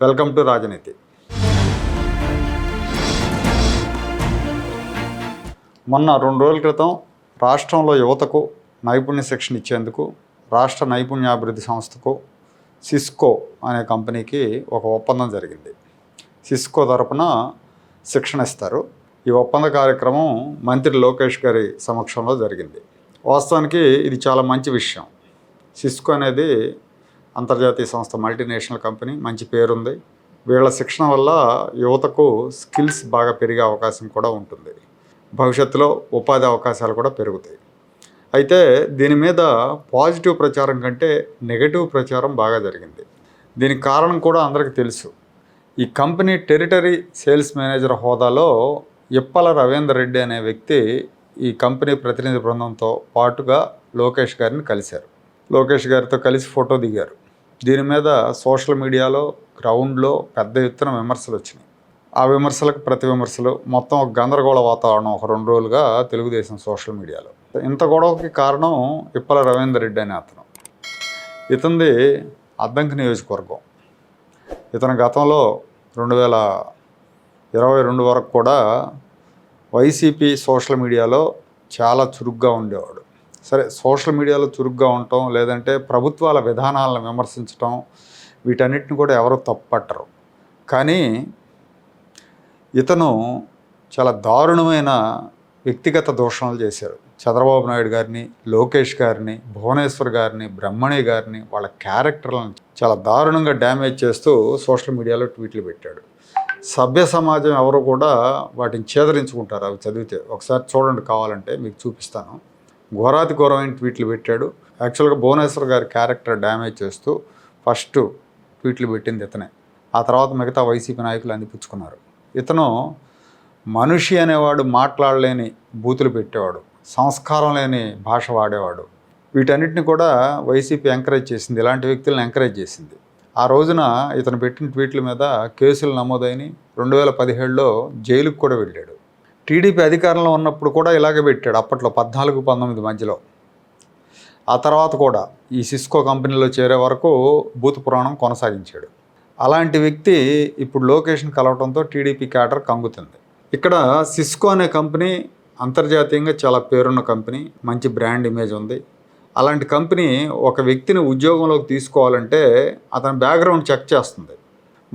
Welcome to రాజనీతి. మొన్న రెండు రోజుల క్రితం రాష్ట్రంలో యువతకు నైపుణ్య శిక్షణ ఇచ్చేందుకు రాష్ట్ర నైపుణ్యాభివృద్ధి సంస్థకు సిస్కో అనే కంపెనీకి ఒక ఒప్పందం జరిగింది. సిస్కో తరపున శిక్షణ ఇస్తారు. ఈ ఒప్పంద కార్యక్రమం మంత్రి లోకేష్ గారి సమక్షంలో జరిగింది. వాస్తవానికి ఇది చాలా మంచి విషయం. సిస్కో అనేది అంతర్జాతీయ సంస్థ మల్టీనేషనల్ కంపెనీ మంచి పేరుంది. వీళ్ళ శిక్షణ వల్ల యువతకు స్కిల్స్ బాగా పెరిగే అవకాశం కూడా ఉంటుంది. భవిష్యత్తులో ఉపాధి అవకాశాలు కూడా పెరుగుతాయి. అయితే దీని మీద పాజిటివ్ ప్రచారం కంటే నెగటివ్ ప్రచారం బాగా జరిగింది. దీనికి కారణం కూడా అందరికీ తెలుసు. ఈ కంపెనీ టెరిటరీ సేల్స్ మేనేజర్ హోదాలో ఇప్పల రవీందర్ రెడ్డి అనే వ్యక్తి ఈ కంపెనీ ప్రతినిధి బృందంతో పాటుగా లోకేష్ గారిని కలిశారు. లోకేష్ గారితో కలిసి ఫోటో దిగారు. దీని మీద సోషల్ మీడియాలో గ్రౌండ్లో పెద్ద ఎత్తున విమర్శలు వచ్చినాయి. ఆ విమర్శలకు ప్రతి విమర్శలు మొత్తం ఒక గందరగోళ వాతావరణం ఒక రెండు రోజులుగా తెలుగుదేశం సోషల్ మీడియాలో. ఇంత గొడవకి కారణం ఇప్పల రవీందర్ రెడ్డి అనే అతను. ఇతనిది అద్దంకి నియోజకవర్గం. ఇతను గతంలో రెండు వేల ఇరవై రెండు వరకు కూడా వైసీపీ సోషల్ మీడియాలో చాలా చురుగ్గా ఉండేవాడు. సరే సోషల్ మీడియాలో చురుగ్గా ఉండటం లేదంటే ప్రభుత్వాల విధానాలను విమర్శించటం వీటన్నిటిని కూడా ఎవరు తప్పట్టరు. కానీ ఇతను చాలా దారుణమైన వ్యక్తిగత దూషణలు చేశారు. చంద్రబాబు నాయుడు గారిని లోకేష్ గారిని భువనేశ్వర్ గారిని బ్రహ్మణి గారిని వాళ్ళ క్యారెక్టర్లను చాలా దారుణంగా డ్యామేజ్ చేస్తూ సోషల్ మీడియాలో ట్వీట్లు పెట్టాడు. సభ్య సమాజం ఎవరు కూడా వాటిని చేదరించుకుంటారు. అవి చదివితే ఒకసారి చూడండి కావాలంటే మీకు చూపిస్తాను. ఘోరాతి ఘోరమైన ట్వీట్లు పెట్టాడు. యాక్చువల్గా భువనేశ్వర్ గారి క్యారెక్టర్ డ్యామేజ్ చేస్తూ ఫస్ట్ ట్వీట్లు పెట్టింది ఇతనే. ఆ తర్వాత మిగతా వైసీపీ నాయకులు అందిపుచ్చుకున్నారు. ఇతను మనిషి అనేవాడు మాట్లాడలేని బూతులు పెట్టేవాడు సంస్కారం లేని భాష వాడేవాడు. వీటన్నిటిని కూడా వైసీపీ ఎంకరేజ్ చేసింది ఇలాంటి వ్యక్తులను ఎంకరేజ్ చేసింది. ఆ రోజున ఇతను పెట్టిన ట్వీట్ల మీద కేసులు నమోదైన రెండు వేల పదిహేడులో జైలుకు కూడా వెళ్ళాడు. టీడీపీ అధికారంలో ఉన్నప్పుడు కూడా ఇలాగే పెట్టాడు అప్పట్లో పద్నాలుగు పంతొమ్మిది మధ్యలో. ఆ తర్వాత కూడా ఈ సిస్కో కంపెనీలో చేరే వరకు భూత పురాణం కొనసాగించాడు. అలాంటి వ్యక్తి ఇప్పుడు లొకేషన్ కలవడంతో టీడీపీ క్యాడర్ కంగుతుంది. ఇక్కడ సిస్కో అనే కంపెనీ అంతర్జాతీయంగా చాలా పేరున్న కంపెనీ మంచి బ్రాండ్ ఇమేజ్ ఉంది. అలాంటి కంపెనీ ఒక వ్యక్తిని ఉద్యోగంలోకి తీసుకోవాలంటే అతని బ్యాక్గ్రౌండ్ చెక్ చేస్తుంది.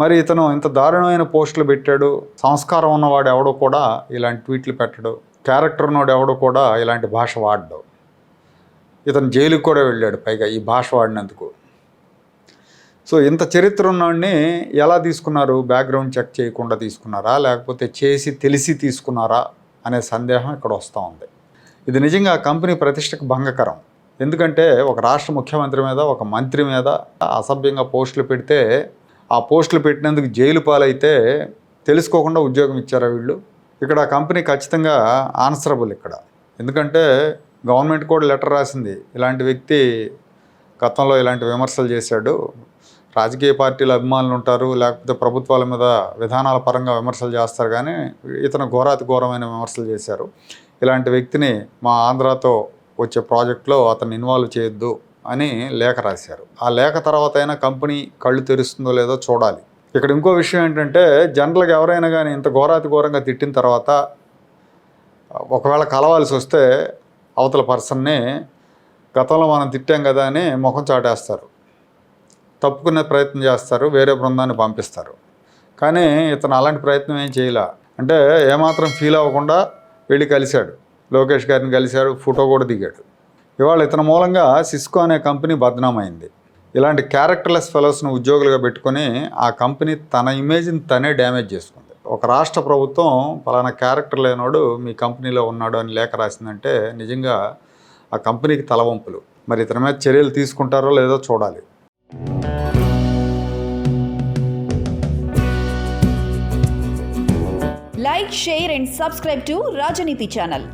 మరి ఇతను ఇంత దారుణమైన పోస్టులు పెట్టాడు. సంస్కారం ఉన్నవాడు ఎవడో కూడా ఇలాంటి ట్వీట్లు పెట్టడు. క్యారెక్టర్ ఉన్నవాడు ఎవడో కూడా ఇలాంటి భాష వాడడు. ఇతను జైలుకి కూడా వెళ్ళాడు పైగా ఈ భాష వాడినందుకు. సో ఇంత చరిత్ర ఉన్నవాడిని ఎలా తీసుకున్నారు? బ్యాక్గ్రౌండ్ చెక్ చేయకుండా తీసుకున్నారా? లేకపోతే చేసి తెలిసి తీసుకున్నారా? అనే సందేహం ఇక్కడ వస్తూ ఉంది. ఇది నిజంగా కంపెనీ ప్రతిష్టకు భంగకరం. ఎందుకంటే ఒక రాష్ట్ర ముఖ్యమంత్రి మీద ఒక మంత్రి మీద అసభ్యంగా పోస్టులు పెడితే ఆ పోస్టులు పెట్టినందుకు జైలు పాలైతే తెలుసుకోకుండా ఉద్యోగం ఇచ్చారా వీళ్ళు? ఇక్కడ ఆ కంపెనీ ఖచ్చితంగా ఆన్సరబుల్ ఇక్కడ. ఎందుకంటే గవర్నమెంట్ కూడా లెటర్ రాసింది. ఇలాంటి వ్యక్తి గతంలో ఇలాంటి విమర్శలు చేశాడు. రాజకీయ పార్టీల అభిమానులు ఉంటారు లేకపోతే ప్రభుత్వాల మీద విధానాల పరంగా విమర్శలు చేస్తారు కానీ ఇతను ఘోరాతి ఘోరమైన విమర్శలు చేశారు. ఇలాంటి వ్యక్తిని మా ఆంధ్రాతో వచ్చే ప్రాజెక్ట్లో అతను ఇన్వాల్వ్ చేయొద్దు. అని లేఖ రాశారు. ఆ లేఖ తర్వాత అయినా కంపెనీ కళ్ళు తెరుస్తుందో లేదో చూడాలి. ఇక్కడ ఇంకో విషయం ఏంటంటే జనరల్గా ఎవరైనా కానీ ఇంత ఘోరాతి ఘోరంగా తిట్టిన తర్వాత ఒకవేళ కలవాల్సి వస్తే అవతల పర్సన్ని గతంలో మనం తిట్టాం కదా అని ముఖం చాటేస్తారు. తప్పుకునే ప్రయత్నం చేస్తారు వేరే బృందాన్ని పంపిస్తారు. కానీ ఇతను అలాంటి ప్రయత్నం ఏం చేయలే. అంటే ఏమాత్రం ఫీల్ అవ్వకుండా వెళ్ళి కలిశాడు. లోకేష్ గారిని కలిశాడు ఫోటో కూడా దిగాడు. ఇవాళ ఇతని మూలంగా సిస్కో అనే కంపెనీ బద్నామైంది. ఇలాంటి క్యారెక్టర్లెస్ ఫెలోస్ను ఉద్యోగులుగా పెట్టుకొని ఆ కంపెనీ తన ఇమేజ్ని తనే డ్యామేజ్ చేసుకుంది. ఒక రాష్ట్ర ప్రభుత్వం పలానా క్యారెక్టర్ లేనోడు మీ కంపెనీలో ఉన్నాడు అని లేఖ రాసిందంటే నిజంగా ఆ కంపెనీకి తలవంపులు మరి ఇతని మీద చర్యలు తీసుకుంటారో లేదో చూడాలి. Like share and subscribe to Rajneeti channel.